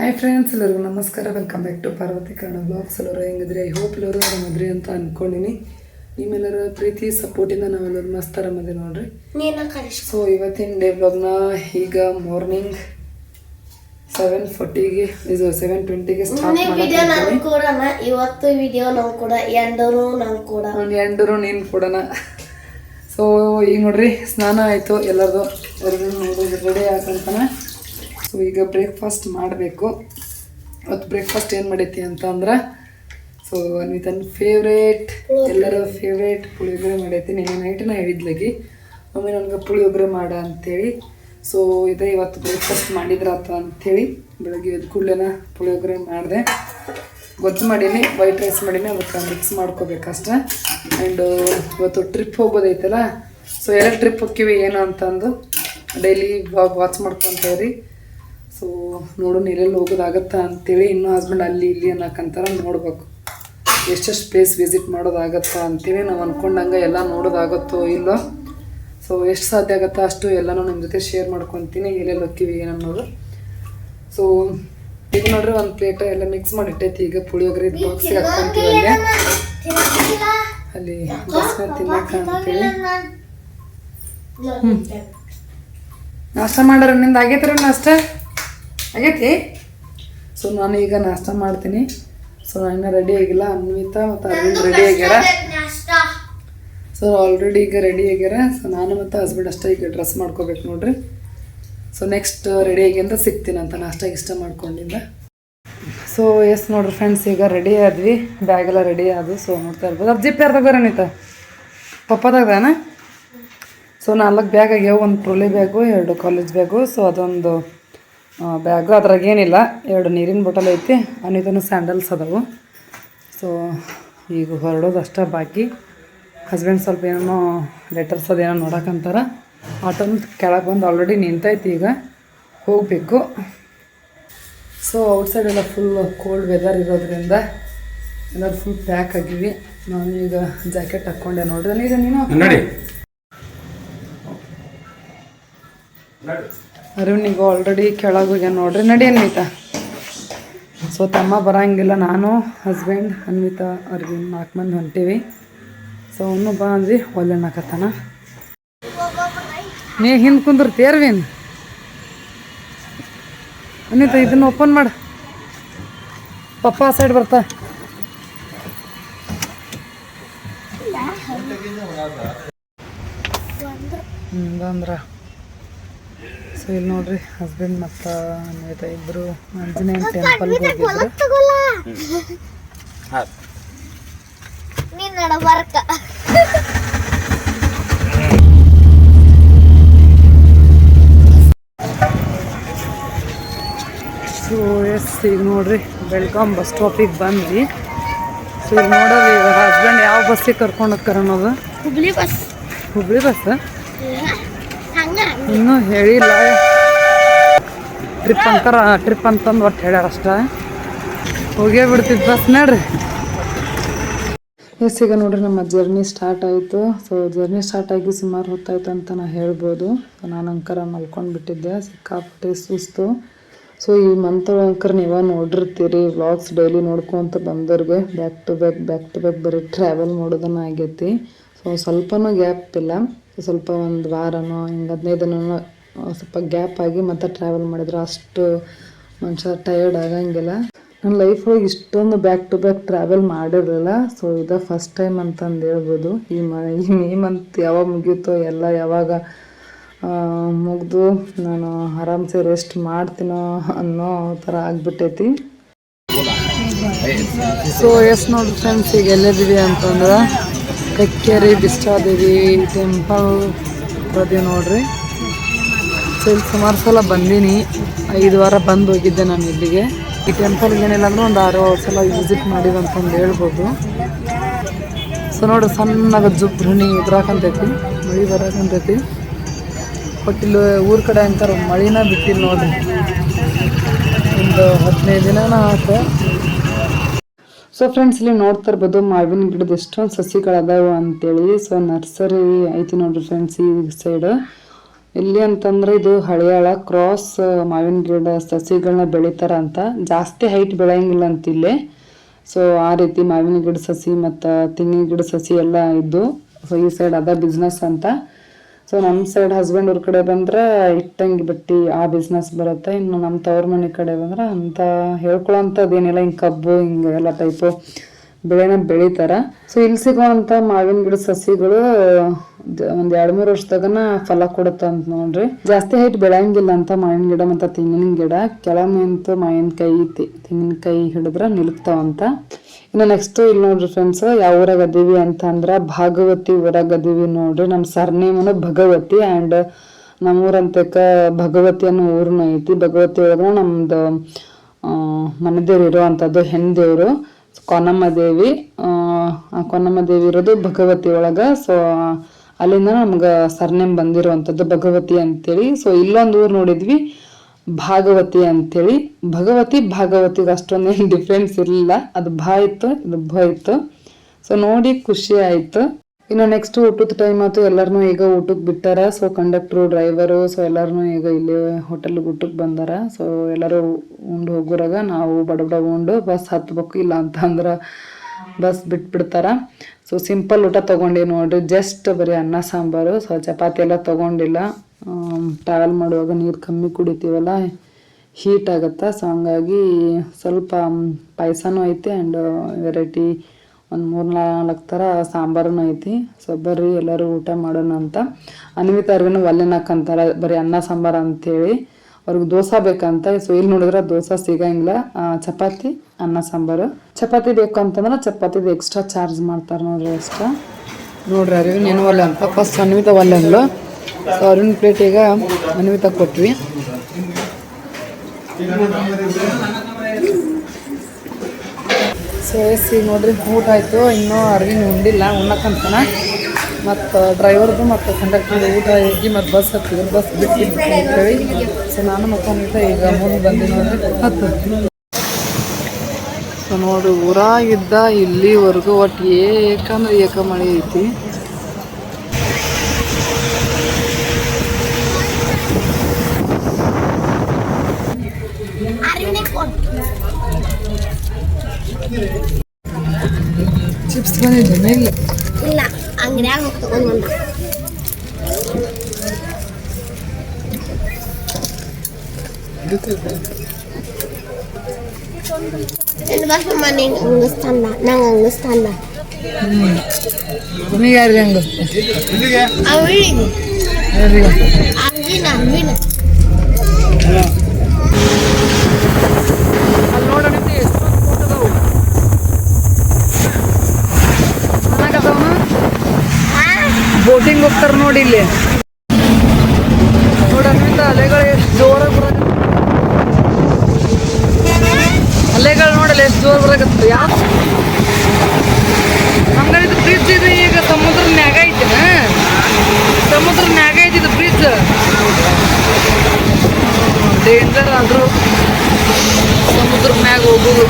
Hi friends ಎಲ್ಲರಿಗೂ ನಮಸ್ಕಾರ. Welcome back to Parvati Kannada vlogs ಎಲ್ಲರೂ ಹೆಂಗಿದ್ರೆ ಐ ಹೋಪ್ ಎಲ್ಲರೂ ಆರಾಮದ್ರಿ ಅಂತ ಅನ್ಕೊಂಡಿನಿ. ನಿಮ್ಮೆಲ್ಲರ ಪ್ರೀತಿ ಸಪೋರ್ಟಿಂದ ನಾವೆಲ್ಲರೂ ಮಸ್ತ್ ಆರಾಮದಿ ನೋಡ್ರಿ. ಸೊ ಇವತ್ತಿನ ಡೇ ಬ್ಲಾಗ್ನ ಈಗ ಮಾರ್ನಿಂಗ್ ಸೆವೆನ್ ಫೋರ್ಟಿಗೆ ಇದು ಸೆವೆನ್ ಟ್ವೆಂಟಿಗೆ ಸ್ಟಾರ್ಟ್ ಕೂಡ ಇವತ್ತು ವಿಡಿಯೋ ನಾವು ಕೂಡ ಎಂಡರು ನಾನು ಕೂಡ. ಎಂಡರು ನೀನು ಕೊಡೋಣ. ಸೊ ಈಗ ನೋಡ್ರಿ ಸ್ನಾನ ಆಯಿತು ಎಲ್ಲರದು. ಎಲ್ಲರೂ ರೆಡಿ ಹಾಕಂತಾನೆ ಸೊ ಈಗ ಬ್ರೇಕ್ಫಾಸ್ಟ್ ಮಾಡಬೇಕು. ಅವತ್ತು ಬ್ರೇಕ್ಫಾಸ್ಟ್ ಏನು ಮಾಡೈತಿ ಅಂತ ಅಂದ್ರೆ ಸೊ ತನ್ನ ಫೇವ್ರೇಟ್ ಎಲ್ಲರ ಫೇವ್ರೇಟ್ ಪುಳಿಯೋಗರೆ ಮಾಡೈತಿ ನಿನ್ನೆ ನೈಟ್ ನಾ ಹೇಳಿದ್ಲಾಗಿ, ಮಮ್ಮಿ, ನನಗೆ ಪುಳಿಯೋಗರೆ ಮಾಡ ಅಂತೇಳಿ. ಸೊ ಇದೇ ಇವತ್ತು ಬ್ರೇಕ್ಫಾಸ್ಟ್ ಮಾಡಿದ್ರಾತ ಅಂಥೇಳಿ ಬೆಳಗ್ಗೆ ಎದ್ದು ಕೂಡಲೇ ಪುಳಿಯೋಗರೆ ಮಾಡಿದೆ. ಗೊತ್ತು ಮಾಡೀನಿ ವೈಟ್ ರೈಸ್ ಮಾಡೀನಿ ಅದಕ್ಕೆ ಮಿಕ್ಸ್ ಮಾಡ್ಕೋಬೇಕಷ್ಟೆ. ಆ್ಯಂಡ್ ಇವತ್ತು ಟ್ರಿಪ್ ಹೋಗೋದೈತಲ್ಲ ಸೊ ಎಲ್ಲ ಟ್ರಿಪ್ ಹೋಗ್ತೀವಿ ಏನು ಅಂತಂದು ಡೈಲಿ ವಾಚ್ ಮಾಡ್ಕೊತೇವ್ರಿ ಸೊ ನೋಡೋಣ ಎಲ್ಲೆಲ್ಲಿ ಹೋಗೋದಾಗತ್ತಾ ಅಂತೇಳಿ ಇನ್ನೂ ಹಸ್ಬೆಂಡ್ ಅಲ್ಲಿ ಇಲ್ಲಿ ಅನ್ನೋಕ್ಕಂತಾರ ನೋಡ್ಬೇಕು. ಎಷ್ಟೆಷ್ಟು ಪ್ಲೇಸ್ ವಿಸಿಟ್ ಮಾಡೋದಾಗತ್ತಾ ಅಂತೇಳಿ ನಾವು ಅಂದ್ಕೊಂಡಂಗೆ ಎಲ್ಲ ನೋಡೋದಾಗತ್ತೋ ಇಲ್ಲೋ. ಸೊ ಎಷ್ಟು ಸಾಧ್ಯ ಆಗುತ್ತೋ ಅಷ್ಟು ಎಲ್ಲನೂ ನಿಮ್ಮ ಜೊತೆ ಶೇರ್ ಮಾಡ್ಕೊತೀನಿ, ಎಲ್ಲೆಲ್ಲಿ ಹೋಗ್ತೀವಿ ಏನನ್ನೋದು ಸೊ ಈಗ ನೋಡ್ರಿ ಒಂದು ಪ್ಲೇಟ್ ಎಲ್ಲ ಮಿಕ್ಸ್ ಮಾಡಿಟ್ಟೈತಿ, ಈಗ ಪುಳಿಯೋಗರೆ ಬಾಕ್ಸಿಗೆ ಹಾಕ್ಕೊಂತೀವಿ ಅಲ್ಲಿ. ಅಲ್ಲಿ ತಿನ್ನಕ ಅಂತೇಳಿ. ನಾಷ್ಟ ಮಾಡೋರು ನಿಂದ ಆಗೈತ್ರ ನಾಷ್ಟ ಆಗೈತಿ ಸೊ ನಾನು ಈಗ ನಾಷ್ಟ ಮಾಡ್ತೀನಿ. ಸೊ ನಾನು ರೆಡಿ ಆಗಿಲ್ಲ. ಅನ್ವಿತಾ ಮತ್ತು ಅರವಿಂದ್ ರೆಡಿ ಆಗ್ಯಾರ. ಸೊ ಆಲ್ರೆಡಿ ಈಗ ರೆಡಿ ಆಗ್ಯಾರ. ಸೊ ನಾನು ಮತ್ತು ಹಸ್ಬೆಂಡ್ ಅಷ್ಟೇ ಈಗ ಡ್ರೆಸ್ ಮಾಡ್ಕೋಬೇಕು ನೋಡ್ರಿ. ಸೊ ನೆಕ್ಸ್ಟ್ ರೆಡಿ ಆಗಿ ಸಿಗ್ತೀನಂತ ಸಿಗ್ತೀನಿ ಅಂತ ನಾಷ್ಟ ಇಷ್ಟ ಮಾಡ್ಕೊಂಡಿಂದ. ಸೊ ಎಸ್ ನೋಡ್ರಿ ಫ್ರೆಂಡ್ಸ್ ಈಗ ರೆಡಿ ಆದ್ವಿ. ಬ್ಯಾಗ್ ಎಲ್ಲ ರೆಡಿ ಆದ್ವಿ. ಸೊ ನೋಡ್ತಾ ಇರ್ಬೋದು. ಅದು ಜಿಪ್ ಯಾರು ತಗೋರೇನಿತ ಪಪ್ಪದಾಗದಾನ ಸೊ ನಾಲ್ಕು ಬ್ಯಾಗ್ ಆಗ್ಯಾವ. ಒಂದು ಟ್ರೋಲಿ ಬ್ಯಾಗು ಎರಡು ಕಾಲೇಜ್ ಬ್ಯಾಗು ಸೊ ಅದೊಂದು ಬ್ಯಾಗು ಅದ್ರಾಗ ಏನಿಲ್ಲ ಎರಡು ನೀರಿನ ಬಾಟಲ್ ಐತಿ ಅನಿತನು ಸ್ಯಾಂಡಲ್ಸ್ ಅದಾವು. ಸೊ ಈಗ ಹೊರಡೋದು ಅಷ್ಟೇ ಬಾಕಿ. ಹಸ್ಬೆಂಡ್ ಸ್ವಲ್ಪ ಏನೋ ಲೆಟರ್ಸ್ ಅದೇನೋ ನೋಡಕ್ಕಂತಾರ ಆಟೋನ ಕೆಳಗೆ ಬಂದು ಆಲ್ರೆಡಿ ನಿಂತೈತಿ ಈಗ. ಹೋಗಬೇಕು. ಸೊ ಔಟ್ಸೈಡ್ ಎಲ್ಲ ಫುಲ್ ಕೋಲ್ಡ್ ವೆದರ್ ಇರೋದ್ರಿಂದ ಎಲ್ಲರೂ ಫುಲ್ ಪ್ಯಾಕ್ ಆಗಿವಿ. ನಾನು ಈಗ ಜಾಕೆಟ್ ಹಾಕ್ಕೊಂಡೆ ನೋಡ್ರಿ. ನೀನು ಅರುಣಿಗೆ ಆಲ್ರೆಡಿ ಕೆಳಗೆ ಹೋಗ್ಯಾನ ನೋಡ್ರಿ. ನಡಿ ಅನ್ವಿತಾ. ಸೊ ತಮ್ಮ ಬರಂಗಿಲ್ಲ, ನಾನು ಹಸ್ಬೆಂಡ್ ಅನ್ವಿತ ಅವ್ರಿಗೆ ನಾಲ್ಕು ಮಂದಿ ಹೊಂಟೀವಿ. ಸೊ ಅವನು ಬಾ ಅಂದ್ವಿ ಒಲ್ಲೆಣ್ಣಕತ್ತಾನ ನೀ ಹಿಂದೆ ಕುಂದಿರ್ತಿ ಅರ್ವಿನ್ ಅನ್ವಿತ, ಇದನ್ನ ಓಪನ್ ಮಾಡು. ಪಪ್ಪ ಸೈಡ್ ಬರ್ತಾ. ಅಂದ್ರ ಸೊ ಇಲ್ಲಿ ನೋಡ್ರಿ ಹಸ್ಬೆಂಡ್ ಮತ್ತು ನೇತ ಇಬ್ಬರು ಆಂಜನೇಯನ ಟೆಂಪಲ್ ಹೋಗಿದ್ರು. ನೀನ್ ನಡ ಬರ್ಕ ಸೊ ಎಸ್ ಈಗ ನೋಡ್ರಿ ಬೆಳ್ಗಾಮ್ ಬಸ್ ಸ್ಟಾಪಿಗೆ ಬಂದ್ವಿ. ಸೊ ಇಲ್ಲಿ ನೋಡೋದು ಈಗ ಹಸ್ಬೆಂಡ್ ಯಾವ ಬಸ್ಸಿಗೆ ಕರ್ಕೊಂಡು ಹೋಗ್ತಾರ ಅನ್ನೋದು? ಹುಬ್ಳಿ ಬಸ್ ಹುಬ್ಳಿ ಬಸ್ ಇನ್ನೂ ಹೇಳಿಲ್ಲ. ಟ್ರಿಪ್ ಅಂತಾರ ಟ್ರಿಪ್ ಅಂತಂದು ಒಟ್ಟು ಹೇಳ್ಯಾರ ಅಷ್ಟೇ. ಹೋಗೇ ಬಿಡ್ತಿದ್ ಬಸ್ ನೋಡ್ರಿ. ಎಸ್, ಈಗ ನೋಡ್ರಿ ನಮ್ಮ ಜರ್ನಿ ಸ್ಟಾರ್ಟ್ ಆಯಿತು. ಸೊ ಜರ್ನಿ ಸ್ಟಾರ್ಟ್ ಆಗಿ ಸುಮಾರು ಹೊತ್ತಾಯ್ತು ಅಂತ ನಾ ಹೇಳ್ಬೋದು. ಸೊ ನಾನು ಅಂಕರ ಮಲ್ಕೊಂಡು ಬಿಟ್ಟಿದ್ದೆ. ಸಿಕ್ಕಾಪಟ್ಟೆ ಸುಸ್ತು. ಸೊ ಈ ಮಂತ್ ಅಂಕರ್ ನೀವ ನೋಡಿರ್ತೀರಿ. ವ್ಲಾಗ್ಸ್ ಡೈಲಿ ನೋಡ್ಕೊಂತ ಬಂದವ್ರಿಗೆ back to back back to back ಬರೀ ಟ್ರಾವೆಲ್ ಮಾಡೋದನ್ನ ಆಗೈತಿ. ಸೊ ಸ್ವಲ್ಪನೂ ಗ್ಯಾಪ್ ಇಲ್ಲ. ಸ್ವಲ್ಪ ಒಂದು ವಾರನೋ, ಹಿಂಗೆ ಹದಿನೈದು ದಿನನೋ ಸ್ವಲ್ಪ ಗ್ಯಾಪ್ ಆಗಿ ಮತ್ತೆ ಟ್ರಾವೆಲ್ ಮಾಡಿದ್ರು. ಅಷ್ಟು ಮನುಷ್ಯ ಟಯರ್ಡ್ ಆಗಂಗಿಲ್ಲ. ನನ್ನ ಲೈಫ್ ಒಳಗೆ ಇಷ್ಟೊಂದು ಬ್ಯಾಕ್ ಟು ಬ್ಯಾಕ್ ಟ್ರಾವೆಲ್ ಮಾಡಿರಲಿಲ್ಲ. ಸೊ ಇದು ಫಸ್ಟ್ ಟೈಮ್ ಅಂತಂದು ಹೇಳ್ಬೋದು. ಈ ಮ, ಈ ಮೇ ಮಂತ್ ಯಾವಾಗ ಮುಗಿಯುತ್ತೋ ಎಲ್ಲ ಯಾವಾಗ ಮುಗಿದು ನಾನು ಆರಾಮ್ಸೆ ರೆಸ್ಟ್ ಮಾಡ್ತೀನೋ ಅನ್ನೋ ಥರ ಆಗ್ಬಿಟ್ಟೈತಿ. ಸೊ ಎಸ್ ನೋಡಿ ಫ್ರೆಂಡ್ಸ್ ಈಗ ಎಲ್ಲಿದ್ದೀವಿ ಅಂತಂದ್ರೆ ಕಕ್ಕೇರಿ ಬಿಷ್ಟಾದೇವಿ ಟೆಂಪಲ್ ಪ್ರತಿ ನೋಡ್ರಿ. ಸೊ ಸುಮಾರು ಸಲ ಬಂದೀನಿ. ಐದು ವಾರ ಬಂದು ಹೋಗಿದ್ದೆ ನಾನು ಇಲ್ಲಿಗೆ. ಈ ಟೆಂಪಲ್ಗೆ ಏನಿಲ್ಲ ಅಂದ್ರೆ ಒಂದು ಆರು ಸಲ ವಿಸಿಟ್ ಮಾಡಿದೆ ಅಂತಂದು ಹೇಳ್ಬೋದು. ಸೊ ನೋಡು, ಸಣ್ಣಗ ಜುಬ್ರಣಿ ಉದ್ರಾಕಂತೈತಿ ಮಳೆ ಬರಾಕಂತೈತಿ ಬಟ್ ಇಲ್ಲಿ ಊರ ಕಡೆ ಅಂತಾರೆ, ಮಳಿನ ಬಿಟ್ಟಿಲ್ಲ ನೋಡ್ರಿ. ಒಂದು ಹದಿನೈದು ದಿನನ ಆಯ್ತು ಸೊ ಫ್ರೆಂಡ್ಸ್ ಇಲ್ಲಿ ನೋಡ್ತಾ ಇರ್ಬೋದು, ಮಾವಿನ ಗಿಡದ ಎಷ್ಟೊಂದು ಸಸಿಗಳದಾವ ಅಂತೇಳಿ. ಸೊ ನರ್ಸರಿ ಐತಿ ನೋಡ್ರಿ ಫ್ರೆಂಡ್ಸ್ ಈ ಸೈಡ್ ಇಲ್ಲಿ ಅಂತಂದ್ರೆ ಇದು ಹಳೆಯಾಳ ಕ್ರಾಸ್ ಮಾವಿನ ಗಿಡ ಸಸಿಗಳನ್ನ ಬೆಳಿತಾರ ಅಂತ. ಜಾಸ್ತಿ ಹೈಟ್ ಬೆಳೆಯಂಗಿಲ್ಲ ಅಂತ ಇಲ್ಲಿ. ಸೊ ಆ ರೀತಿ ಮಾವಿನ ಗಿಡ ಸಸಿ ಮತ್ತು ತೆಂಗಿನ ಗಿಡ ಸಸಿ ಎಲ್ಲ ಇದ್ದು. ಸೊ ಈ ಸೈಡ್ ಅದ ಬಿಸ್ನೆಸ್ ಅಂತ. ಸೊ ನಮ್ಮ ಸೈಡ್ ಹಸ್ಬೆಂಡ್ ಅವ್ರ ಕಡೆ ಬಂದ್ರೆ ಇಟ್ಟಂಗಿ ಬಟ್ಟಿ, ಆ ಬಿಸ್ನೆಸ್ ಬರುತ್ತೆ. ಇನ್ನು ನಮ್ಮ ತವ್ರ ಮನೆ ಕಡೆ ಬಂದ್ರೆ ಅಂತ ಹೇಳ್ಕೊಳ್ಳೋಂಥದ್ದು ಏನಿಲ್ಲ. ಹಿಂಗೆ ಕಬ್ಬು, ಹಿಂಗೆ ಎಲ್ಲ ಟೈಪು ಬೆಳೆನ ಬೆಳಿತಾರ. ಸೊ ಇಲ್ಲಿ ಸಿಗುವಂಥ ಮಾವಿನ ಗಿಡ ಸಸಿಗಳು ಒಂದು ಎರಡು ಮೂರು ವರ್ಷದಾಗನ ಫಲ ಕೊಡುತ್ತ ಅಂತ ನೋಡ್ರಿ. ಜಾಸ್ತಿ ಹೈಟ್ ಬೆಳೆಯಂಗಿಲ್ಲ ಅಂತ ಮಾವಿನ ಗಿಡ ಮತ್ತು ತೆಂಗಿನ ಗಿಡ. ಕೆಳಗೆ ನಿಂತು ತೆಂಗಿನ ತೆಂಗಿನಕಾಯಿ ಹಿಡಿದ್ರ ನಿಲ್ತಾವಂತ ಇನ್ನು ನೆಕ್ಸ್ಟ್ ಇಲ್ಲಿ ನೋಡ್ರಿ ಫ್ರೆಂಡ್ಸ್ ಯಾವ ಊರಾಗ ಅದೀವಿ ಅಂತ ಅಂದ್ರ ಭಾಗವತಿ ಊರಾಗ ಅದೀವಿ ನೋಡ್ರಿ. ನಮ್ಮ ಸರ್ನೇಮನು ಭಗವತಿ ಅಂಡ್ ನಮ್ಮೂರಂತಕ ಭಗವತಿ ಅನ್ನೋ ಊರ್ನು ಐತಿ. ಭಗವತಿ ಒಳಗ ನಮ್ದು ಮನೆ ದೇವ್ರು ಹೆಣ್ಣು ದೇವರು ಕೊನಮ್ಮ ದೇವಿ ಆ, ಕೊನಮ್ಮ ದೇವಿ ಇರೋದು ಭಗವತಿ ಒಳಗ. ಸೊ ಅಲ್ಲಿಂದ ನಮ್ಗೆ ಸರ್ನೇಮ್ ಬಂದಿರುವಂಥದ್ದು ಭಗವತಿ ಅಂತೇಳಿ. ಸೊ ಇಲ್ಲೊಂದು ಊರು ನೋಡಿದ್ವಿ. ಭಾಗವತಿ ಅಂತೇಳಿ. ಭಗವತಿ ಭಾಗವತಿಗೆ ಅಷ್ಟೊಂದೇನು ಡಿಫ್ರೆನ್ಸ್ ಇರಲಿಲ್ಲ. ಅದು ಭಾ ಇತ್ತು ಇದು ಭ ಇತ್ತು. ಸೊ ನೋಡಿ ಖುಷಿ ಆಯಿತು. ಇನ್ನು ನೆಕ್ಸ್ಟ್ ಊಟದ ಟೈಮ್ ಆಯ್ತು ಎಲ್ಲರನ್ನೂ ಈಗ ಊಟಕ್ಕೆ ಬಿಟ್ಟಾರ. ಸೊ ಕಂಡಕ್ಟ್ರು ಡ್ರೈವರು ಸೊ ಎಲ್ಲರನ್ನೂ ಈಗ ಇಲ್ಲಿ ಹೋಟೆಲ್ಗೆ ಊಟಕ್ಕೆ ಬಂದಾರ. ಸೊ ಎಲ್ಲರೂ ಉಂಡು ಹೋಗೋರಾಗ ನಾವು ಬಡ ಬಡ ಉಂಡು ಬಸ್ ಹತ್ಬೇಕು ಇಲ್ಲ ಅಂತ ಅಂದ್ರೆ ಬಸ್ ಬಿಟ್ಬಿಡ್ತಾರ. ಸೊ ಸಿಂಪಲ್ ಊಟ ತೊಗೊಂಡಿ ನೋಡ್ರಿ. ಜಸ್ಟ್ ಬರೀ ಅನ್ನ, ಸಾಂಬಾರು. ಸೊ ಚಪಾತಿ ಎಲ್ಲ ತೊಗೊಂಡಿಲ್ಲ. ಟ್ರಾವೆಲ್ ಮಾಡುವಾಗ ನೀರು ಕಮ್ಮಿ ಕುಡಿತೀವಲ್ಲ ಹೀಟ್ ಆಗುತ್ತೆ? ಸೊ ಹಂಗಾಗಿ ಸ್ವಲ್ಪ ಪಾಯಸನೂ ಐತಿ ಆ್ಯಂಡ್ ವೆರೈಟಿ ಒಂದು ಮೂರು ನಾಲ್ಕು ಥರ ಸಾಂಬಾರೂ ಐತಿ. ಸೊ ಬರ್ರಿ ಎಲ್ಲರೂ ಊಟ ಮಾಡೋಣ ಅಂತ. ಅನ್ವಿತಾರ್ಗು ಒಲ್ಲೆನಾಕಂತಾರೆ ಬರೀ ಅನ್ನ ಸಾಂಬಾರು ಅಂತೇಳಿ. ಅವ್ರಿಗೆ ದೋಸೆ ಬೇಕಂತ. ಸೊ ಇಲ್ಲಿ ನೋಡಿದ್ರೆ ದೋಸೆ ಸಿಗಂಗಿಲ್ಲ. ಚಪಾತಿ, ಅನ್ನ ಸಾಂಬಾರು. ಚಪಾತಿ ಬೇಕು ಅಂತಂದ್ರೆ ಚಪಾತಿದು ಎಕ್ಸ್ಟ್ರಾ ಚಾರ್ಜ್ ಮಾಡ್ತಾರೆ ನೋಡ್ರಿ ಎಕ್ಸ್ಟ್ರಾ ನೋಡ್ರಿ ಏನು ಒಲ್ಲೆ ಅಂತ ಫಸ್ಟ್ ಅನ್ವಿತ ಒಲ್ಲೆಗಳು ಸೊ ಪ್ಲೇಟ್ ಪ್ಲೇಟಿಗೆ ಅನ್ವಿತಾ ಕೊಟ್ವಿ. ಸೊ ಎಸಿ ನೋಡ್ರಿ ಊಟ ಆಯಿತು. ಇನ್ನೂ ಅರ್ವಿನ ಉಂಡಿಲ್ಲ ಉಣ್ಣಕ್ಕಂತನ ಮತ್ತು ಡ್ರೈವರ್ದು ಮತ್ತು ಕಂಡಕ್ಟರ್ದು ಊಟ ಹೋಗಿ ಮತ್ತು ಬಸ್ ಹತ್ತಿದ್ರು. ಬಸ್ ಬಿಟ್ಟಿದ್ದು ಅಂತೇಳಿ ಸೊ ನಾನು ಮತ್ತು ಅನ್ವಿತ ಈಗ ಮುಂದೆ ಬಂದೆ ನೋಡ್ರಿ. ಹತ್ತು. ಸೊ ನೋಡ್ರಿ, ಊರಾಗಿದ್ದ ಇಲ್ಲಿವರೆಗೂ ಒಟ್ಟು ಏಕಂದ್ರೆ ಏಕ ಮಳೆ ಐತಿ. ಚಿಪ್ಸ್ ಬಂದಿದ್ದೇನೆ ಇಲ್ಲ ಇಲ್ಲ ಅಂಗಡಿಯಾಗ ಹೋಗಿ ತಗೊಂಡ್ ಬಂದ ನಿನ್ನ ಬಸ್ ಮನೆಗೆ ಹಂಗಸ್ತಂದ ನಂಗೆ ಹಂಗಸ್ತಂದ ನಿಮಗೆ ಯಾರಿಗೆ ಹಂಗ ಅವಿಳಿಗೆ ಯಾರಿಗೆ ಅವಿನ ಅವಿನ ಅಲ್ಲಿ ನೋಡೋಣ ಬೋಟಿಂಗ್ ಹೋಗ್ತಾರ ನೋಡಿ ಇಲ್ಲಿ. ನೋಡಿ ಅನ್ವಿತ, ಅಲೆಗಳು ಎಷ್ಟು ಜೋರಾಗಿ ಅಲೆಗಳು ನೋಡಲ್ಲ ಎಷ್ಟು ಜೋರ್ ಬರಕತ್ತ. ಯಾವ ಇದು ಬ್ರಿಡ್ಜ್ ಇದು ಈಗ, ಸಮುದ್ರ ನ್ಯಾಗ ಐತಿನ ಸಮುದ್ರ ನ್ಯಾಗ ಐತಿ ಇದು ಬ್ರಿಡ್ಜ್ ಡೇಂಜರ್ ಆದ್ರೂ ಸಮುದ್ರ ಮ್ಯಾಗ ಹೋಗೋದು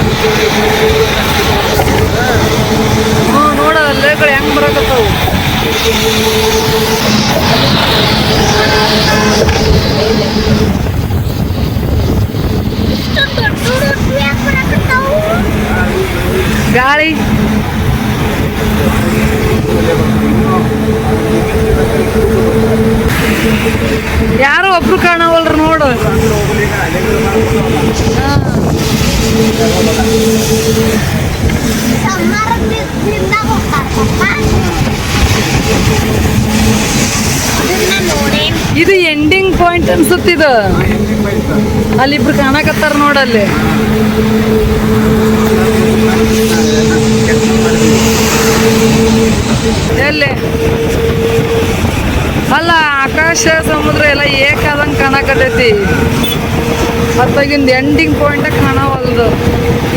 ಹ್ಞೂ ನೋಡ ಅಲೆಗಳು ಹೆಂಗ್ ಬರಕತ್ತಾವು. Thank you. ಪಾಯಿಂಟ್ ಅಲ್ಲಿ ಇಬ್ರು ಕಾಣಕತ್ತಾರ ನೋಡಲ್ಲಿ ಎಲ್ಲಿ? ಅಲ್ಲ, ಆಕಾಶ ಸಮುದ್ರ ಎಲ್ಲ ಏಕಾದಂಗೆ ಕಾಣಕತ್ತೈತಿ. ಅತ್ತಾಗಿಂದ ಎಂಡಿಂಗ್ ಪಾಯಿಂಟ್ ಕಾಣವಲ್ದು.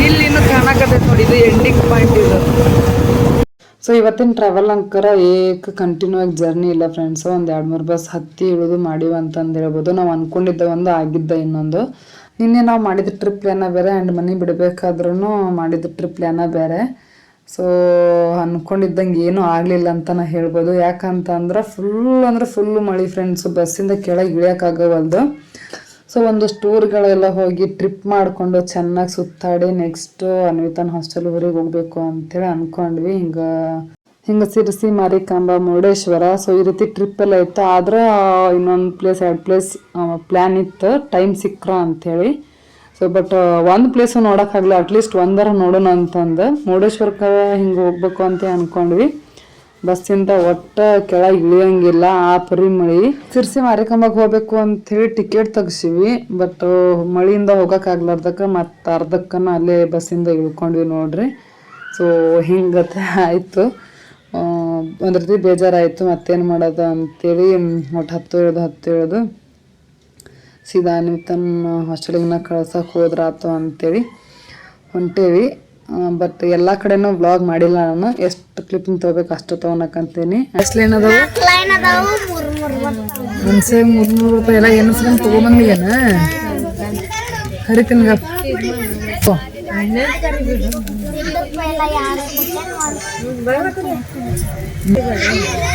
ಇಲ್ಲಿ ಇನ್ನು ಕಾಣಕತ್ತೈತಿ ನೋಡಿ, ಇದು ಎಂಡಿಂಗ್ ಪಾಯಿಂಟ್ ಇದು. ಸೊ ಇವತ್ತಿನ ಟ್ರಾವೆಲ್ ಅಂಕರ ಏಕ ಕಂಟಿನ್ಯೂ ಆಗಿ ಜರ್ನಿ ಇಲ್ಲ ಫ್ರೆಂಡ್ಸ್ ಒಂದು ಎರಡು ಮೂರು ಬಸ್ ಹತ್ತಿ ಇಳಿದು ಮಾಡಿವ ಅಂತಂದು ಹೇಳ್ಬೋದು ನಾವು ಅನ್ಕೊಂಡಿದ್ದ ಒಂದು ಆಗಿದ್ದ ಇನ್ನೊಂದು. ನಿನ್ನೆ ನಾವು ಮಾಡಿದ ಟ್ರಿಪ್ ಪ್ಲ್ಯಾನ ಬೇರೆ ಆ್ಯಂಡ್ ಮನೆ ಬಿಡಬೇಕಾದ್ರೂ ಮಾಡಿದ ಟ್ರಿಪ್ ಪ್ಲ್ಯಾನ ಬೇರೆ. ಸೊ ಅಂದ್ಕೊಂಡಿದ್ದಂಗೆ ಏನೂ ಆಗಲಿಲ್ಲ ಅಂತ ನಾ ಹೇಳ್ಬೋದು. ಯಾಕಂತಂದ್ರೆ ಫುಲ್ ಅಂದ್ರೆ ಫುಲ್ ಮಳೆ ಫ್ರೆಂಡ್ಸು ಬಸ್ಸಿಂದ ಕೆಳಗೆ ಇಳಿಯೋಕ್ಕಾಗವಲ್ದು ಸೊ ಒಂದಷ್ಟು ಟೂರ್ಗಳೆಲ್ಲ ಹೋಗಿ ಟ್ರಿಪ್ ಮಾಡಿಕೊಂಡು ಚೆನ್ನಾಗಿ ಸುತ್ತಾಡಿ ನೆಕ್ಸ್ಟು ಅನ್ವಿತನ್ ಹಾಸ್ಟೆಲ್ ಊರಿಗೆ ಹೋಗ್ಬೇಕು ಅಂತೇಳಿ ಅಂದ್ಕೊಂಡ್ವಿ ಹಿಂಗೆ ಹಿಂಗೆ ಸಿರಿಸಿ, ಮಾರಿಕಾಂಬ, ಮುರುಡೇಶ್ವರ ಸೊ ಈ ರೀತಿ ಟ್ರಿಪ್ ಎಲ್ಲ ಇತ್ತು. ಆದ್ರೆ, ಇನ್ನೊಂದು ಪ್ಲೇಸ್ ಎರಡು ಪ್ಲೇಸ್ ಪ್ಲ್ಯಾನ್ ಇತ್ತು. ಟೈಮ್ ಸಿಕ್ಕ್ರ ಅಂತೇಳಿ. ಸೊ ಬಟ್ ಒಂದು ಪ್ಲೇಸು ನೋಡೋಕ್ಕಾಗಲ್ಲ ಅಟ್ಲೀಸ್ಟ್ ಒಂದರ ನೋಡೋಣ ಅಂತಂದು. ಮುರುಡೇಶ್ವರಕ್ಕೆ ಹಿಂಗೆ ಹೋಗ್ಬೇಕು ಅಂತ ಅಂದ್ಕೊಂಡ್ವಿ ಬಸ್ಸಿಂದ ಒಟ್ಟ ಕೆಳಗೆ ಇಳಿಯಂಗಿಲ್ಲ, ಆ ಪರಿ ಮಳಿ. ಸಿರ್ಸಿ ಮಾರಿಕಂಬಕ್ಕೆ ಹೋಗ್ಬೇಕು ಹೇಳಿ ಟಿಕೆಟ್ ತೆಗ್ಸಿವಿ ಬಟ್ ಮಳಿಯಿಂದ ಹೋಗಕ್ ಆಗ್ಲಾರ್ದಕ್ಕ ಮತ್ತೆ ಅರ್ಧಕ್ಕನ ಅಲ್ಲೇ ಬಸ್ಸಿಂದ ಇಳ್ಕೊಂಡ್ವಿ ನೋಡ್ರಿ. ಸೊ ಹಿಂಗತ್ತೆ ಆಯಿತು. ಒಂದು ರೀತಿ ಬೇಜಾರಾಯಿತು, ಮತ್ತೇನು ಮಾಡೋದು ಅಂತೇಳಿ ಒಟ್ಟು ಹತ್ತು ಇಳಿದು ಹತ್ತು ಇಳಿದು ಸೀದಾ ತನ್ನ ಹಾಸ್ಟೆಲಿಗೆ ಕಳ್ಸಕ್ ಹೋದ್ರಾತು ಅಂತೇಳಿ ಹೊಂಟೇವಿ. ಬಟ್ ಎಲ್ಲ ಕಡೆನೂ ಬ್ಲಾಗ್ ಮಾಡಿಲ್ಲ ನಾನು. ಎಷ್ಟು ಕ್ಲಿಪ್ಪಿಂಗ್ ತಗೋಬೇಕು ಅಷ್ಟು ತೊಗೊಳಕಂತೀನಿ ಅಷ್ಟು ಏನದವು ಹುಣಸೆ ಅದಾವು ನೂರು ಮೂರ್ ಮುನ್ನೂರು ರೂಪಾಯಿ ಎಲ್ಲ ಹರಿತೀನಿ ಎಲ್ಲ ಯಾರು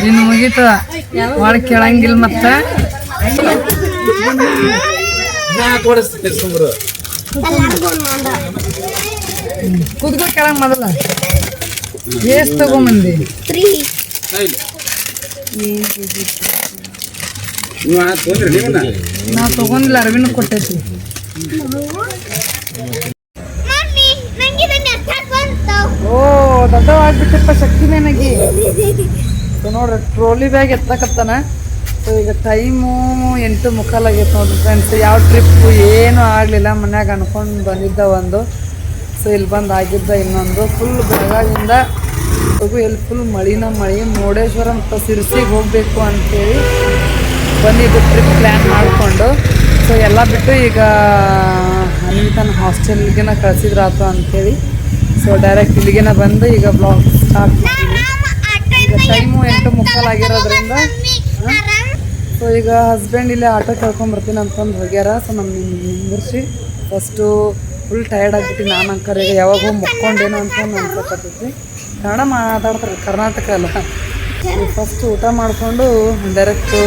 ನೀನು ಮುಗೀತ. ಭಾಳ ಕೇಳಂಗಿಲ್ಲ ಮತ್ತೆ? ಕುದ್ಕೊ ಕೆಳಗೆ ಮೊದಲ ಎಷ್ಟು ತಗೊಂಬಂದಿ? ತ್ರೀ ನಾ ತಗೊಂಡಿಲ್ಲ ಅರವಿನ ಕೊಟ್ಟೈತಿ. ಓ ದೊಡ್ಡವಾಗ್ಬಿಟ್ಟಪ್ಪ ಶಕ್ತಿ ನನಗೆ. ನೋಡ್ರಿ ಟ್ರೋಲಿ ಬ್ಯಾಗ್ ಎತ್ತಕತ್ತಾನ. ಸೊ ಈಗ ಟೈಮು ಎಂಟು ಮುಖಾಲಾಗೈತೆ ನೋಡ್ರಿ ಫ್ರೆಂಡ್ಸ್ ಯಾವ ಟ್ರಿಪ್ಪು ಏನೂ ಆಗಲಿಲ್ಲ ಮನ್ಯಾಗ ಅನ್ಕೊಂಡು ಬಂದಿದ್ದ ಒಂದು. ಸೊ ಇಲ್ಲಿ ಬಂದು ಆಗಿದ್ದ ಇನ್ನೊಂದು. ಫುಲ್ ಬೆಳಗಾವಿಂದ ಎಲ್ಲಿ ಫುಲ್ ಮಳಿನ ಮಳಿ. ಮುರುಡೇಶ್ವರ ಮತ್ತು ಸಿರ್ಸಿಗೆ ಹೋಗಬೇಕು ಅಂತೇಳಿ ಬಂದಿದ್ದು ಟ್ರಿಪ್ ಪ್ಲ್ಯಾನ್ ಮಾಡಿಕೊಂಡು. ಸೊ ಎಲ್ಲ ಬಿಟ್ಟು ಈಗ ಅನ್ವಿತನ ಹಾಸ್ಟೆಲ್ಗೆನ ಕಳ್ಸಿದ್ರಾತು ಅಂತೇಳಿ. ಸೊ ಡೈರೆಕ್ಟ್ ಇಲ್ಲಿಗೆನ ಬಂದು ಈಗ ಬ್ಲಾಗ್ ಸ್ಟಾರ್ಟ್ ಮಾಡ್ತೀವಿ ಈಗ ಟೈಮು ಎಂಟು ಮುಕ್ಕಾಲಾಗಿರೋದ್ರಿಂದ ಸೊ ಈಗ ಹಸ್ಬೆಂಡ್ ಇಲ್ಲೇ ಆಟೋ ಕಳ್ಕೊಂಬರ್ತೀನಿ ಅಂತಂದು ಹೋಗ್ಯಾರ. ಸೊ ನಮ್ಮ ನಿಂದಿರ್ಸಿ ಫಸ್ಟು ಫುಲ್ ಟಯರ್ಡ್ ಆಗ್ಬಿಟ್ಟು ನಾನು ಅಂಕರ್ ಈಗ ಯಾವಾಗ ಮುಕ್ಕೊಂಡೇನೋ ಅಂತ ಅನ್ಸಕತ್ತೈತಿ ಕನ್ನಡ ಮಾತಾಡ್ತಾರೆ, ಕರ್ನಾಟಕ ಅಲ್ಲ. ಫಸ್ಟ್ ಊಟ ಮಾಡಿಕೊಂಡು ಡೈರೆಕ್ಟು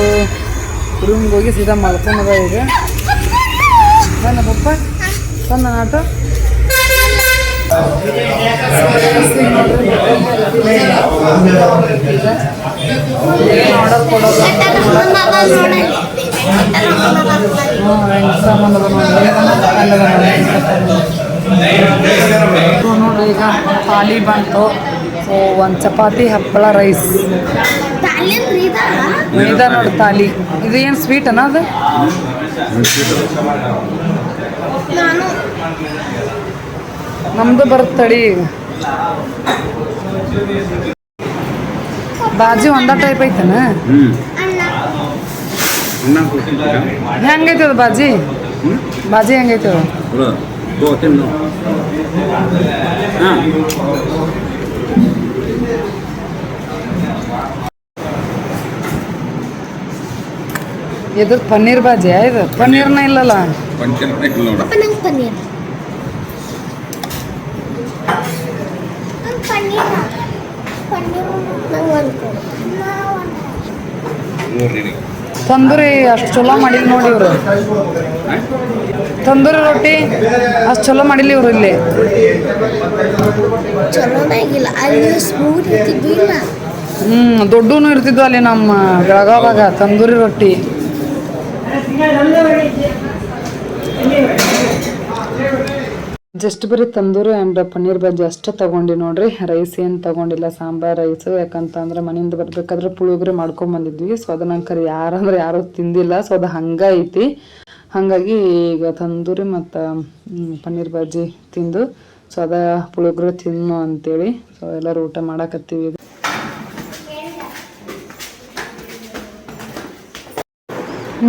ರೂಮ್ಗೆ ಹೋಗಿ ಸೀದಾ ಮಲ್ಕೊಂಡದ ಈಗ. ಬಂದ ಪಪ್ಪ ಸಣ್ಣ ಆಟೋ. ಆರ್ಡರ್ ಕೊಡೋದು ನೋಡ್ರಿ, ಈಗ ಥಾಲಿ ಬಂತು. ಸೊ ಒಂದು ಚಪಾತಿ, ಹಪ್ಪಳ ರೈಸ್ ಇದ ನೋಡಿ ತಾಲಿ ಇದು ಏನು ಸ್ವೀಟ್ ಅನ್ನ ಅದು? ನಮ್ದು ಬರುತ್ತೆ ತಡಿ. ಈಗ ಬಾಜಿ ಒಂದ ಟೈಪ್ ಐತನ? ಹೆಂಗೈತೆ ಅದು ಬಾಜಿ ಬಾಜಿ ಹೆಂಗೈತೆ ಅದು ಇದು ಪನ್ನೀರ್ ಬಾಜಿ ಇದು ಪನ್ನೀರ್ನ ಇಲ್ಲಲ್ಲ ಅಪ್ಪ ನಂಗೆ ಪನ್ನೀರ್ ನಂಗೆ ಪನ್ನೀರ್ ತಂದೂರಿ ಅಷ್ಟು ಚಲೋ ಮಾಡಿಲ್ಲ ನೋಡಿ ಇವರು. ತಂದೂರಿ ರೊಟ್ಟಿ ಅಷ್ಟು ಚಲೋ ಮಾಡಿಲ್ಲ ಇವರು ಇಲ್ಲಿ. ಹ್ಮ್ ದೊಡ್ಡೂನು ಇರ್ತಿದ್ವು ಇಲ್ಲ ಹ್ಞೂ ದೊಡ್ಡೂ ಇರ್ತಿದ್ವು ಅಲ್ಲಿ ನಮ್ಮ ಬೆಳಗಾವಾಗ ತಂದೂರಿ ರೊಟ್ಟಿ. ಜಸ್ಟ್ ಬರೀ ತಂದೂರಿ ಆ್ಯಂಡ್ ಪನ್ನೀರ್ ಬಜ್ಜಿ ಅಷ್ಟೇ ತೊಗೊಂಡು ನೋಡ್ರಿ. ರೈಸ್ ಏನು ತೊಗೊಂಡಿಲ್ಲ, ಸಾಂಬಾರ್ ರೈಸು ಯಾಕಂತಂದ್ರೆ ಮನೆಯಿಂದ ಬರ್ಬೇಕಾದ್ರೆ ಪುಳಿಯೋಗರೆ ಮಾಡ್ಕೊಂಬಂದಿದ್ವಿ ಸೊ ಅದನ್ನ ಅಂಕರ್ ಯಾರಂದ್ರೆ ಯಾರೂ ತಿಂದಿಲ್ಲ. ಸೊ ಅದು ಹಂಗೆ ಐತಿ. ಹಾಗಾಗಿ ಈಗ ತಂದೂರಿ ಮತ್ತು ಪನ್ನೀರ್ ಬಜ್ಜಿ ತಿಂದು ಸೊ ಅದ ಪುಳಿಯೋಗರೆ ತಿನ್ನು ಅಂತೇಳಿ. ಸೊ ಎಲ್ಲರೂ ಊಟ ಮಾಡಾಕತ್ತೀವಿ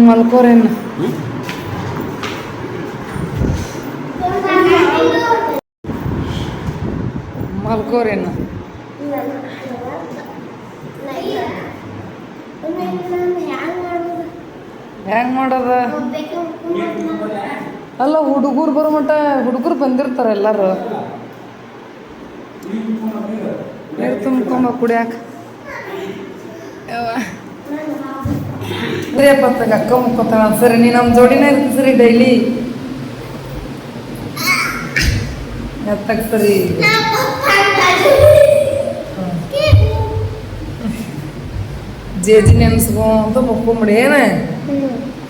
ಮಲ್ಕೋರೇನು? ಮಲ್ಕೋರೇನು ಹೆಂಗ್ ಮಾಡೋದ? ಅಲ್ಲ, ಹುಡುಗರು ಬರೋ ಮಟ್ಟ ಹುಡುಗರು ಬಂದಿರ್ತಾರೆ ಎಲ್ಲರೂ. ನೀರು ತುಂಬ್ಕೊಂಬ ಕುಡಿಯಾಕ. ಅಕ್ಕ ಮುಕ್ಕೋತಾಳ. ಸರಿ, ನೀ ನಮ್ಮ ಜೋಡಿನೇ ಇರ್ತೀನಿ ಸರಿ ಡೈಲಿ. ಎತ್ತಕ್ ಸರಿ. ಜೇಜಿ ನೆನ್ಸ್ಕೊಂತ ಮುಕ್ಕೊಂಬಿಡಿ ಏನ?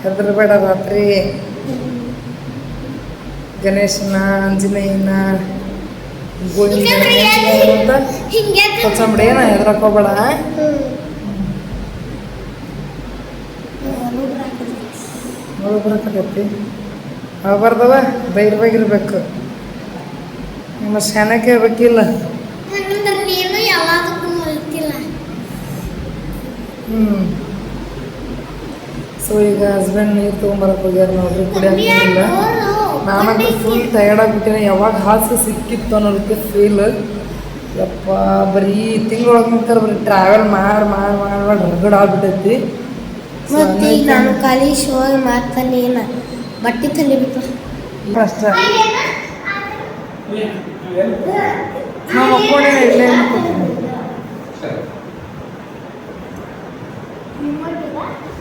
ಹೆದರ್ಬೇಡ ರಾತ್ರಿ. ಗಣೇಶನ ಆಂಜನೇಯನ ಕೊಚ್ಚಂಬಿಡಿ ಏನ? ಹೆದರಕೋಬೇಡ ನೋಡು ಬರಕತ್ತೈತಿ ಅವ ಬರ್ದವ ಧೈರ್ಯವಾಗಿರ್ಬೇಕು. ನಿಮ್ಮ ಶಾನಕ್ಕೆ ಇರ್ಬೇಕಿಲ್ಲ ಹಂಗಂದ್ರೆ ನೀನು ಎಲ್ಲದಕ್ಕೂ ಮಲ್ತಿಲ್ಲ ಹ್ಞೂ ಸೊ ಈಗ ಹಸ್ಬೆಂಡ್ ನೀರು ತೊಗೊಂಬರಕ್ಕೆ ಹೋಗ್ಯಾರ ನೋಡ್ರಿ ಇಲ್ಲ ನಾನಂತೂ ಫುಲ್ ಟಯರ್ಡ್ ಆಗ್ಬಿಟ್ಟಿನಿ. ಯಾವಾಗ ಹಾಸು ಸಿಕ್ಕಿತ್ತು ಅನ್ನೋದಕ್ಕೆ ಫೀಲ್ ಯಪ್ಪ ಬರೀ ತಿಂಗಳೊಳಗೆ ನಿಂತಾರೆ ಬರೀ ಟ್ರಾವೆಲ್ ಮಾಡಿ ಮಾಡಿ ಮಾಡಿ ಮಾಡಿ ರಗಡ್ ಆಗ್ಬಿಟ್ಟೈತಿ. ಮತ್ತೆ ಈಗ ನಾನು ಖಾಲಿ ಶೋಗಿ ಮಾಡ್ತಾನೆ ಏನ? ಬಟ್ಟೆ ತಲಿಬೇಕು ಅಷ್ಟೇ. ನಾವು ಮಕ್ಕೊಂಡೇ ಇಲ್ಲೇ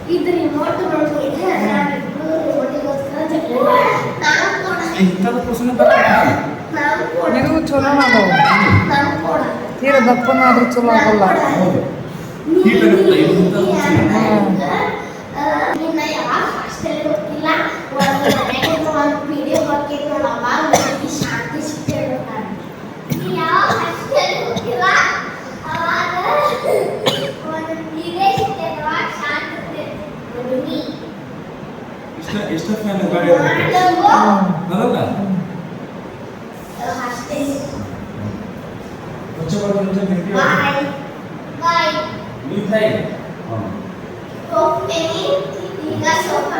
ಇದು ರಿಮೋಟ್ ಇದು ಚಲೋ ಅದಾವ ತೀರ ದಪ್ಪನಾದ್ರೂ ಚಲೋ ಆಗಲ್ಲ ನಿನ್ನ ವಿಡಿಯೋ ಹಾಕಿ ಅವಾಗ ನನಗೆ ಶಾಂತಿ ಸಿಗ್ತೇವೆ ನೀ ಯಾವ ಹಾಸ್ಟೆಲ್ ಗೊತ್ತಿಲ್ಲ ಅವಾಗ ಒಂದು ವಿಡಿಯೋ ಸಿಗ್ತೇವೆ ಅವಾಗ ಶಾಂತಿ ಸಿಗ್ತೇವೆ ನೀ ಎಷ್ಟು ಫ್ಯಾನ್ ಗಾಡಿ ಅದಲ್ಲ ಹಾಸ್ಟೆಲ್ ಮುಂಚೆ ಬಂದು ಮುಂಚೆ ನಿಂತು ಬಾಯ್ ಬಾಯ್ ನೀವು ತಾಯಿ ಹೋಗ್ತೇನೆ ಈಗ ಸ್ವಲ್ಪ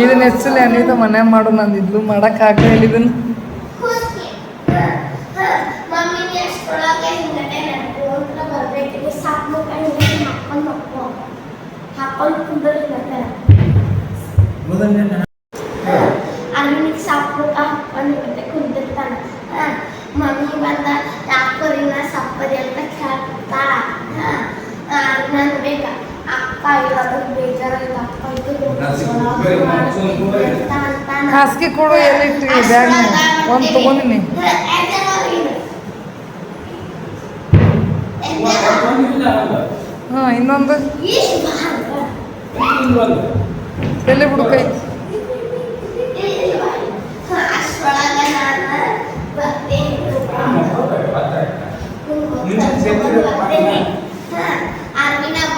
ಇದನ್ನ ಹೆಚ್ಚಲಿ ಅನಿತ ಮನೆ ಮಾಡು ನಂದಿದ್ಲು ಮಾಡೋಕ್ಕಾಗಲಿಲ್ಲ ಇದನ್ನು ಮೊದಲನೇ ಅಲ್ಲಿಗೆ ಸಾಕು ಹಾಕೊಂಡು ಮತ್ತೆ ಕುಂದಿರ್ತಾನೆ ಮಮ್ಮಿ ಬಂದ ಯಾಕೋರಿನ ಸಪ್ಪದಿ ಅಂತ ಕೇಳ್ತಾ ನಾನು ಬೇಕ ಅಕ್ಕ ಇರೋದು ಬೇಜಾರಾಯ್ತು ಅಕ್ಕ ಇದು ಅಂತಾನ ಹಾಸಿಗೆ ಕೊಡು ಎಲ್ಲಿ ಇಟ್ಟಿರಿ ಬ್ಯಾಗ್ ಒಂದು ತೊಗೊಂಡಿನಿ ಹಾಂ ಇನ್ನೊಂದು ಎಲ್ಲಿ ಬಿಡು ಕೈ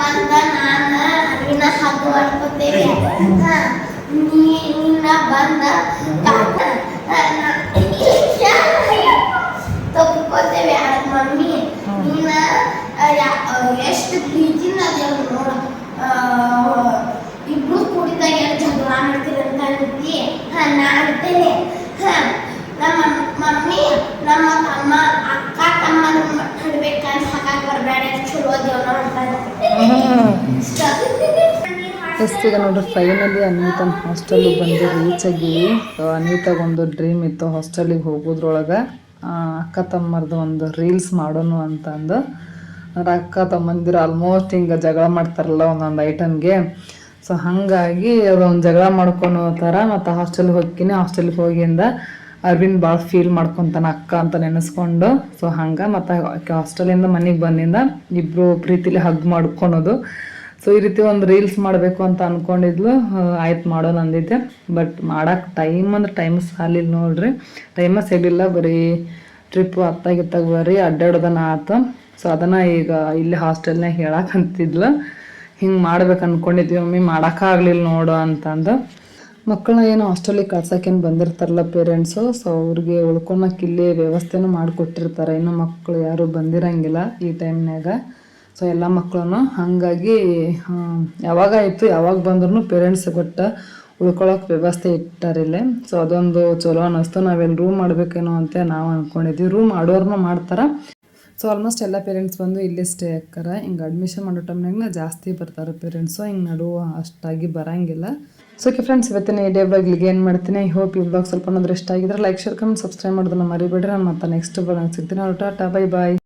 ಬಂದ ನಾನು ಅರ್ವಿನ ಹಗ್ಗ ಮಾಡ್ಕೊತೇವೆ ನೀನ ಬಂದ ತಪ್ಕೋತೇವೆ ಮಮ್ಮಿ ನೀನ ಎಷ್ಟು ಪ್ರೀತಿನ ಅದೇವ್ ನೋಡ ಇಬ್ರು ಕುಡಿದಾಗ ಎಷ್ಟು ಜಗಳ ಮಾಡ್ತೀರಿ ಅಂತ ಅಂತಿ ಹಾ ನಾ ಅಂತೇನೆ ಹಾ ನಮ್ಮ ಮಮ್ಮಿ ನಮ್ಮ ತಮ್ಮ ಅಕ್ಕ ತಮ್ಮ ನಡ್ಬೇಕಂತ ಹಾಕಕ್ ಬರಬೇಡ ಚಲೋ ಅದೇವ್ ಅಂತ ಫಸ್ಟ್ ಈಗ ನೋಡ್ರಿ ಫೈನಲಿ ಅನ್ವಿತನ ಹಾಸ್ಟೆಲಿಗೆ ಬಂದು ರೀಚ್ ಆಗಿ ಅನ್ವಿತಾಗೊಂದು ಡ್ರೀಮ್ ಇತ್ತು ಹಾಸ್ಟೆಲಿಗೆ ಹೋಗೋದ್ರೊಳಗೆ. ಅಕ್ಕ ತಮ್ಮರ್ದು ಒಂದು ರೀಲ್ಸ್ ಮಾಡೋನು ಅಂತಂದು. ಅಂದ್ರೆ ಅಕ್ಕ ತಮ್ಮಂದಿರು ಆಲ್ಮೋಸ್ಟ್ ಹಿಂಗೆ ಜಗಳ ಮಾಡ್ತಾರಲ್ಲ ಒಂದೊಂದು ಐಟಮ್ಗೆ ಸೊ ಹಾಗಾಗಿ ಅದೊಂದು ಜಗಳ ಮಾಡ್ಕೊಂಡು ಥರ ಮತ್ತು ಹಾಸ್ಟೆಲ್ಗೆ ಹೋಗ್ತೀನಿ ಹಾಸ್ಟೆಲ್ಗೆ ಹೋಗಿಂದ ಅರವಿಂದ್ ಭಾಳ ಫೀಲ್ ಮಾಡ್ಕೊತಾನೆ ಅಕ್ಕ ಅಂತ ನೆನೆಸ್ಕೊಂಡು. ಸೊ ಹಂಗೆ ಮತ್ತು ಹಾಸ್ಟೆಲಿಂದ ಮನೆಗೆ ಬಂದಿಂದ ಇಬ್ಬರು ಪ್ರೀತಿಲಿ ಹಗ್ ಮಾಡ್ಕೊಳೋದು ಸೊ ಈ ರೀತಿ ಒಂದು ರೀಲ್ಸ್ ಮಾಡಬೇಕು ಅಂತ ಅಂದ್ಕೊಂಡಿದ್ಲು ಆಯ್ತು ಮಾಡೋಣ ಅಂದಿದ್ದೆ ಬಟ್ ಮಾಡಕ್ಕೆ ಟೈಮ್ ಅಂದ್ರೆ ಟೈಮ್ ಸಾಲಿಲ್ಲ ನೋಡ್ರಿ. ಟೈಮ ಸಿಗಲಿಲ್ಲ ಬರೀ ಟ್ರಿಪ್ ಅತ್ತಾಗಿತ್ತಾಗ ಬರೀ ಅಡ್ಡಾಡೋದನ್ನ ಆತು. ಸೊ ಅದನ್ನು ಈಗ ಇಲ್ಲಿ ಹಾಸ್ಟೆಲ್ನಾಗ ಹೇಳಕ್ಕಂತಿದ್ಲು ಹಿಂಗೆ ಮಾಡ್ಬೇಕು ಅಂದ್ಕೊಂಡಿದ್ವಿ ಮಮ್ಮಿ ಮಾಡೋಕ್ಕಾಗಲಿಲ್ಲ ನೋಡು ಅಂತಂದು. ಮಕ್ಕಳನ್ನ ಏನು ಹಾಸ್ಟೆಲಿಗೆ ಕಳ್ಸೋಕೇನು ಬಂದಿರ್ತಾರಲ್ಲ ಪೇರೆಂಟ್ಸು ಸೊ ಅವ್ರಿಗೆ ಉಳ್ಕೊಳಕ್ಕೆ ಇಲ್ಲಿ ವ್ಯವಸ್ಥೆನೂ ಮಾಡಿಕೊಟ್ಟಿರ್ತಾರೆ. ಇನ್ನು ಮಕ್ಕಳು ಯಾರೂ ಬಂದಿರಂಗಿಲ್ಲ ಈ ಟೈಮ್ನಾಗ ಸೊ ಎಲ್ಲ ಮಕ್ಕಳನ್ನು ಹಾಗಾಗಿ ಯಾವಾಗ ಇತ್ತು ಯಾವಾಗ ಬಂದ್ರೂ ಪೇರೆಂಟ್ಸ್ ಬಟ್ಟ ಉಳ್ಕೊಳ್ಳೋಕೆ ವ್ಯವಸ್ಥೆ ಇಟ್ಟಾರಿಲ್ಲ ಸೊ ಅದೊಂದು ಚಲೋ ಅನ್ನಿಸ್ತು. ನಾವೆಲ್ಲಿ ರೂಮ್ ಮಾಡಬೇಕೇನೋ ಅಂತ ನಾವು ಅಂದ್ಕೊಂಡಿದ್ವಿ ರೂಮ್ ಮಾಡೋರ್ನು ಮಾಡ್ತಾರೆ. ಸೊ ಆಲ್ಮೋಸ್ಟ್ ಎಲ್ಲ ಪೇರೆಂಟ್ಸ್ ಬಂದು ಇಲ್ಲೇ ಸ್ಟೇ ಆಕ್ಕಾರ ಹಿಂಗೆ ಅಡ್ಮಿಷನ್ ಮಾಡೋ ಟೈಮ್ನಾಗ ಜಾಸ್ತಿ ಬರ್ತಾರೆ ಪೇರೆಂಟ್ಸು ಹಿಂಗೆ ನಡುವ ಅಷ್ಟಾಗಿ ಬರಂಗಿಲ್ಲ. ಸೊ ಓಕೆ ಫ್ರೆಂಡ್ಸ್ ಇವತ್ತಿನ ಈ ಡೇ ಬ್ಲಾಗ್ಲಿಗೆ ಏನು ಮಾಡ್ತೀನಿ. ಐ ಹೋಪ್ ಈ ಬ್ಲಾಗ್ ಸ್ವಲ್ಪ ಅನ್ನೋದು ಇಷ್ಟ ಆಗಿದ್ರೆ ಲೈಕ್ ಶೇರ್ ಕಮೆಂಟ್ ಸಬ್ಸ್ಕ್ರೈಬ್ ಮಾಡೋದನ್ನ ಮರಿಬೇಡ್ರಿ. ನಾನು ಮತ್ತೆ ನೆಕ್ಸ್ಟ್ ಬ್ಲಾಗ್ ಸಿಗ್ತೀನಿ. Tata bye bye